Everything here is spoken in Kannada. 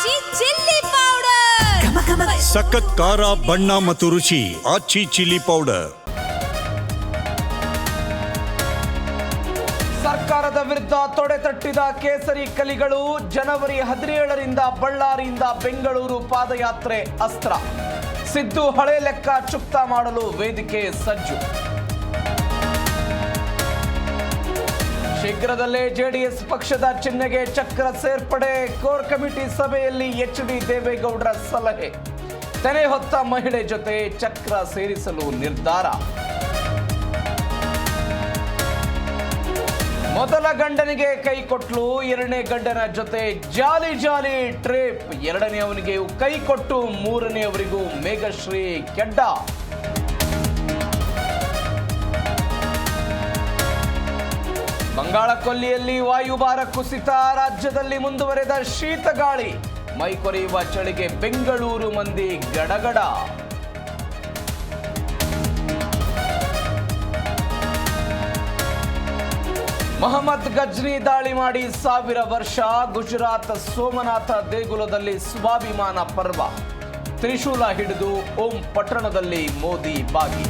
ಆಚಿ ಚಿಲ್ಲಿ ಪೌಡರ್ ಸಖತ್ ಖಾರ ಬಣ್ಣ ಮತ್ತು ರುಚಿ ಆಚಿ ಚಿಲ್ಲಿ ಪೌಡರ್ ಸರ್ಕಾರದ ವಿರುದ್ಧ ತೊಡೆ ತಟ್ಟಿದ ಕೇಸರಿ ಕಲಿಗಳು ಜನವರಿ ಹದಿನೇಳರಿಂದ ಬಳ್ಳಾರಿಯಿಂದ ಬೆಂಗಳೂರು ಪಾದಯಾತ್ರೆ ಅಸ್ತ್ರ. ಸಿದ್ದು ಹಳೆ ಲೆಕ್ಕ ಚುಕ್ತ ಮಾಡಲು ವೇದಿಕೆ ಸಜ್ಜು. ಶೀಘ್ರದಲ್ಲೇ ಜೆಡಿಎಸ್ ಪಕ್ಷದ ಚಿಹ್ನೆಗೆ ಚಕ್ರ ಸೇರ್ಪಡೆ. ಕೋರ್ ಕಮಿಟಿ ಸಭೆಯಲ್ಲಿ ಎಚ್ ಡಿ ದೇವೇಗೌಡರ ಸಲಹೆ. ತೆನೆ ಹೊತ್ತ ಮಹಿಳೆ ಜೊತೆ ಚಕ್ರ ಸೇರಿಸಲು ನಿರ್ಧಾರ. ಮೊದಲ ಗಂಡನಿಗೆ ಕೈ ಕೊಟ್ಲು, ಎರಡನೇ ಗಂಡನ ಜೊತೆ ಜಾಲಿ ಜಾಲಿ ಟ್ರಿಪ್. ಎರಡನೆಯವನಿಗೆ ಕೈ ಕೊಟ್ಟು, ಮೂರನೆಯವರಿಗೂ ಮೇಘಶ್ರೀ ಕೆಡ್ಡ. ಬಂಗಾಳ ಕೊಲ್ಲಿಯಲ್ಲಿ ವಾಯುಭಾರ ಕುಸಿತ, ರಾಜ್ಯದಲ್ಲಿ ಮುಂದುವರೆದ ಶೀತಗಾಳಿ. ಮೈ ಕೊರೆಯುವ ಚಳಿಗೆ ಬೆಂಗಳೂರು ಮಂದಿ ಗಡಗಡ. ಮೊಹಮ್ಮದ್ ಗಜ್ನಿ ದಾಳಿ ಮಾಡಿ ಸಾವಿರ ವರ್ಷ. ಗುಜರಾತ್ ಸೋಮನಾಥ ದೇಗುಲದಲ್ಲಿ ಸ್ವಾಭಿಮಾನ ಪರ್ವ. ತ್ರಿಶೂಲ ಹಿಡಿದು ಓಂ ಪಟ್ಟಣದಲ್ಲಿ ಮೋದಿ ಭಾಗಿ.